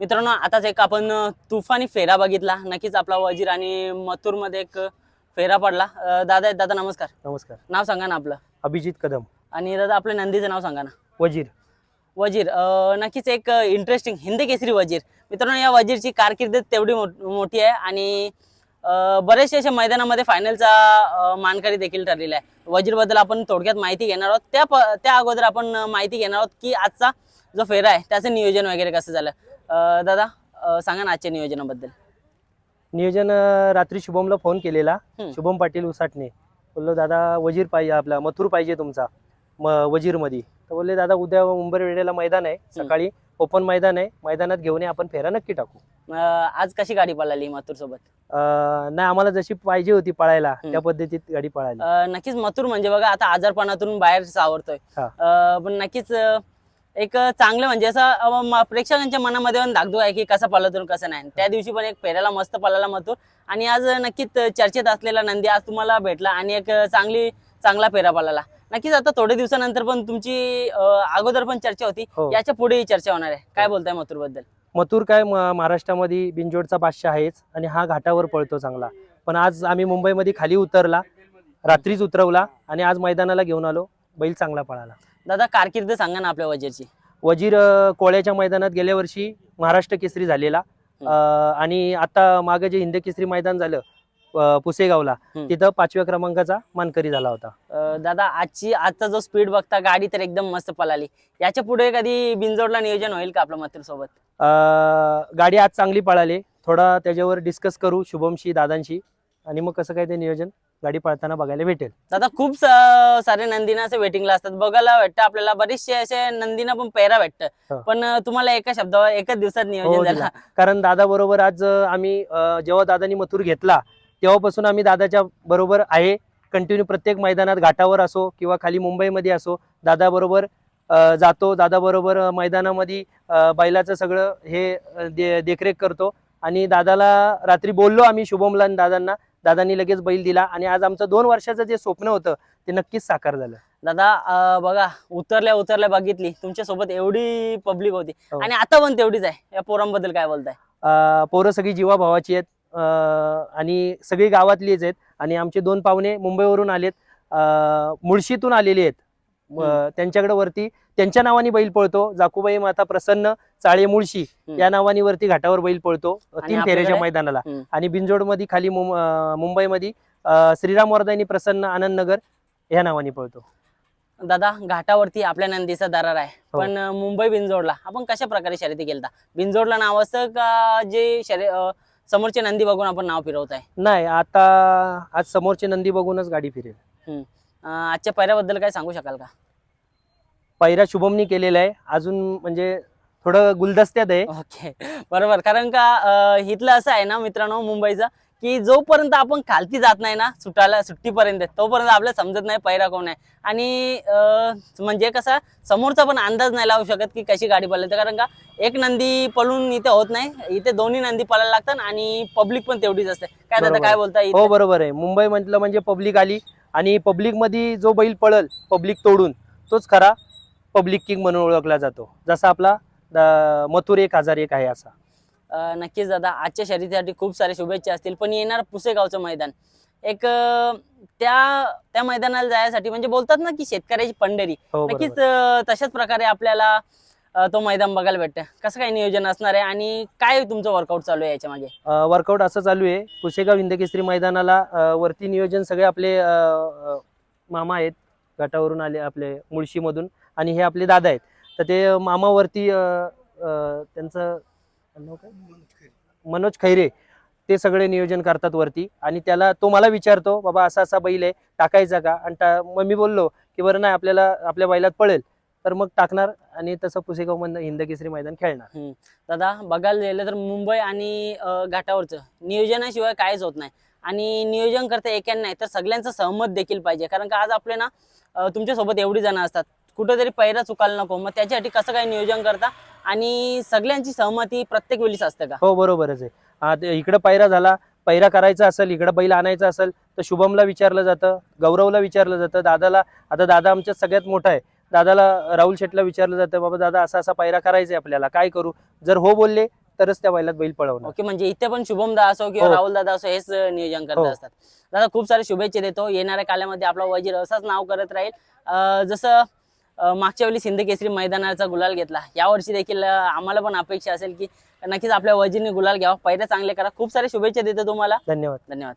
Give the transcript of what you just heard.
मित्रांनो आताच एक आपण तुफानी फेरा बघितला. नक्कीच आपला वजीर आणि मथुरमध्ये एक फेरा पडला. दादा दादा नमस्कार. नमस्कार. नाव सांगा ना आपलं. अभिजित कदम. आणि दादा आपल्या नंदीचं नाव सांगा ना. वजीर. वजीर. नक्कीच एक इंटरेस्टिंग हिंदी केसरी वजीर. मित्रांनो या वजीरची कारकीर्द तेवढी मोठ- आहे आणि बरेचसे अशा मैदानामध्ये फायनलचा मानकरी देखील ठरलेला आहे. वजीरबद्दल आपण थोडक्यात माहिती घेणार आहोत. त्या त्या अगोदर आपण माहिती घेणार आहोत की आजचा जो फेरा आहे त्याचं नियोजन वगैरे कसं झालं. दादा अ, सांगा ना आजच्या नियोजनाबद्दल. नियोजन अं, रात्री शुभमला फोन केलेला. हम्म. शुभम पाटील उसाटणे. बोललो दादा वजीर पाहिजे आपला मथुर पाहिजे तुमचा म वजीरमध्ये तर बोलले दादा उद्या मुंबई वेळेला मैदान आहे. सकाळी ओपन मैदान आहे. मैदानात घेऊन ये, आपण फेरा नक्की टाकू. अ, आज कशी गाडी पळाली मथुर सोबत अं, नाही आम्हाला जशी पाहिजे होती पळायला हम्म. त्या पद्धतीत गाडी पळाली. अ, नक्कीच मथुर म्हणजे बघा आता आजारपणातून बाहेर सावरतोय हा. अ, पण नक्कीच अ, एक चांगलं म्हणजे असं प्रेक्षकांच्या मनामध्ये पण धाकधूक आहे की कसा पळतो कसा नाही. त्या दिवशी पण एक फेऱ्याला मस्त पळाला मथुर आणि आज नक्कीच चर्चेत असलेला नंदी आज तुम्हाला भेटला आणि एक चांगली चांगला फेरा पळाला. नक्कीच आता थोड्या दिवसानंतर पण तुमची अगोदर पण चर्चा होती. हो. याच्या पुढेही चर्चा होणार आहे. काय बोलताय मथुरबद्दल मथुर काय महाराष्ट्रामध्ये बिंजोडचा बादशाह आहेच आणि हा घाटावर पळतो चांगला. पण आज आम्ही मुंबईमध्ये खाली उतरला रात्रीच उतरवला आणि आज मैदानाला घेऊन आलो बैल चांगला पळाला. दादा कारकीर्द सांगा ना आपल्या वजीरची. वजीर कोळ्याच्या मैदानात गेल्या वर्षी महाराष्ट्र केसरी झालेला. आणि आता मागे जे हिंद केसरी मैदान झालं पुसेगावला. तिथं पाचव्या क्रमांकाचा मानकरी झाला होता. दादा आजची आजचा जो स्पीड बघता गाडी तर एकदम मस्त पळाली. याच्यापुढे कधी बिनजोडला नियोजन होईल का आपलं मथुर सोबत अ, गाडी आज चांगली पळाली. थोडा त्याच्यावर डिस्कस करू शुभमशी दादांशी. आणि मग कसं काय ते नियोजन? गाडी पळताना बघायला भेटेल. दादा खूप स- सारे नंदीना असे वेटिंगला असतात. बघायला भेटतं आपल्याला बरेचसे असे नंदीना पण पेरा हो. भेटतं पण तुम्हाला एका शब्दावर एकच दिवसात हो, नियोजन दिला. झालं. कारण दादा बरोबर आज अ, आम्ही अ, जेव्हा दादानी मथुर घेतला तेव्हापासून आम्ही दादाच्या बरोबर आहे. कंटिन्यू प्रत्येक मैदानात घाटावर असो किंवा खाली मुंबईमध्ये असो दादा बरोबर अ, जातो. दादा बरोबर मैदानामध्ये अ, बैलाचं सगळं हे अ, दे- देखरेख करतो. आणि दादाला रात्री बोललो आम्ही शुभमला आणि दादांना दादांनी लगेच बैल दिला आणि आज आमचं दोन वर्षाचं जे स्वप्न होतं ते नक्कीच साकार झालं. दादा बघा उतरल्या उतरल्या बघितली तुमच्यासोबत एवढी पब्लिक होती. हो. आणि आता पण तेवढीच आहे. या पोरांबद्दल काय बोलताय? पोरं सगळी जीवा भावाची आहेत आणि सगळी गावातलीच आहेत. आणि आमचे दोन पाहुणे मुंबईवरून आलेत अ, मुळशीतून आलेले आहेत. त्यांच्याकडे वरती त्यांच्या नावाने बैल पळतो. जाकुबाई माता प्रसन्न चाळे मुळशी. या नावाने वरती घाटावर बैल पळतो. तीन फेऱ्याच्या? मैदानाला. आणि बिंजोडमध्ये खाली मुंबईमध्ये श्रीराम वर्धानी प्रसन्न आनंद नगर या नावाने पळतो. दादा घाटावरती आपल्या नंदीचा दरार आहे. हो. पण मुंबई बिनजोडला आपण कशा प्रकारे शर्यती केलता बिनजोडला नाव असतं का जे शर्य समोरचे नंदी बघून आपण नाव फिरवताय? नाही आता आज समोरचे नंदी बघूनच गाडी फिरेल. आजच्या पैऱ्याबद्दल काय सांगू शकाल का? पहिरा शुभमनी केलेला आहे. अजून म्हणजे थोडं गुलदस्त्यात आहे. ओके. बरोबर. कारण का इथलं असं आहे ना मित्रांनो मुंबईचं की जोपर्यंत आपण खालती जात नाही ना सुटायला सुट्टीपर्यंत तोपर्यंत आपल्याला समजत नाही पैरा कोण आहे. आणि म्हणजे कसं समोरचा पण अंदाज नाही लावू शकत की कशी गाडी पळते. कारण का एक नंदी पळून इथे होत नाही इथे दोन्ही नंदी पळायला लागतात आणि पब्लिक पण तेवढीच असते. काय दादा. काय बोलता हो बरोबर आहे. मुंबई म्हटलं म्हणजे पब्लिक आली आणि पब्लिकमध्ये जो बैल पळल पब्लिक तोडून तोच खरा पब्लिक किंग म्हणून ओळखला जातो. जसा आपला मथुर एक हजार एक आहे असा. नक्कीच दादा आजच्या शर्यतीसाठी खूप सारे शुभेच्छा असतील पण येणार पुसेगावचं मैदान. एक त्या त्या मैदानाला जायसाठी म्हणजे बोलतात ना की शेतकऱ्याची पंढरी. हो नक्कीच तशाच प्रकारे आपल्याला तो मैदान बघायला भेटतं कसं काय नियोजन असणार आहे आणि काय तुमचं वर्कआउट चालू आहे याच्या मागे वर्कआउट असं चालू आहे. पुसेगाव हिंदकेसरी मैदानाला वरती नियोजन सगळे आपले मामा आहेत. गटावरून आले आपले मुळशीमधून आणि हे आपले दादा आहेत. तर ते मामावरती त्यांचं मनोज खैरे. ते सगळे नियोजन करतात वरती. आणि त्याला तो मला विचारतो बाबा असा असा बैल आहे टाकायचा का? आणि टा- मग मी बोललो की बरं नाही आपल्याला आपल्या बैलात पळेल. तर मग टाकणार आणि तसं पुसेगाव मधनं हिंद केसरी मैदान खेळणार. दादा बघायला गेलं तर मुंबई आणि अ, घाटावरचं नियोजनाशिवाय काहीच होत नाही. आणि नियोजन करता एकाने नाही तर सगळ्यांचं सहमत देखील पाहिजे. कारण का आज आपले ना अ, तुमच्यासोबत एवढी जण असतात. कुठेतरी पैरा चुकायला नको. मग त्याच्यासाठी कसं काय नियोजन करता? आणि सगळ्यांची सहमती प्रत्येक वेळीच असते का? हो बरोबरच आहे. ते इकडं पैरा झाला पैरा करायचा असेल इकडं बैल आणायचा असेल तर शुभमला विचारलं जातं गौरवला विचारलं जातं दादाला आता दादा आमच्यात सगळ्यात मोठा आहे. दादाला राहुल शेटला विचारलं जातं बाबा दादा असा असा पैरा करायचा आपल्याला काय करू? जर हो बोलले तरच त्या बैलात बैल पळवणार. ओके म्हणजे इथे पण शुभम दा असो किंवा हो. राहुल दादा असो हेच नियोजन करत हो. असतात. दादा खूप सारे शुभेच्छा देतो. येणाऱ्या काळामध्ये आपला वजीर असाच नाव करत राहील. अं, जसं अं, मागच्या वेळी सिंध केसरी मैदानाचा गुलाल घेतला. यावर्षी देखील अं, आम्हाला पण अपेक्षा असेल की नक्कीच आपल्या वजीरने गुलाल घ्यावा. पहिल्या चांगले करा. खूप सारे शुभेच्छा देतो तुम्हाला. धन्यवाद. धन्यवाद.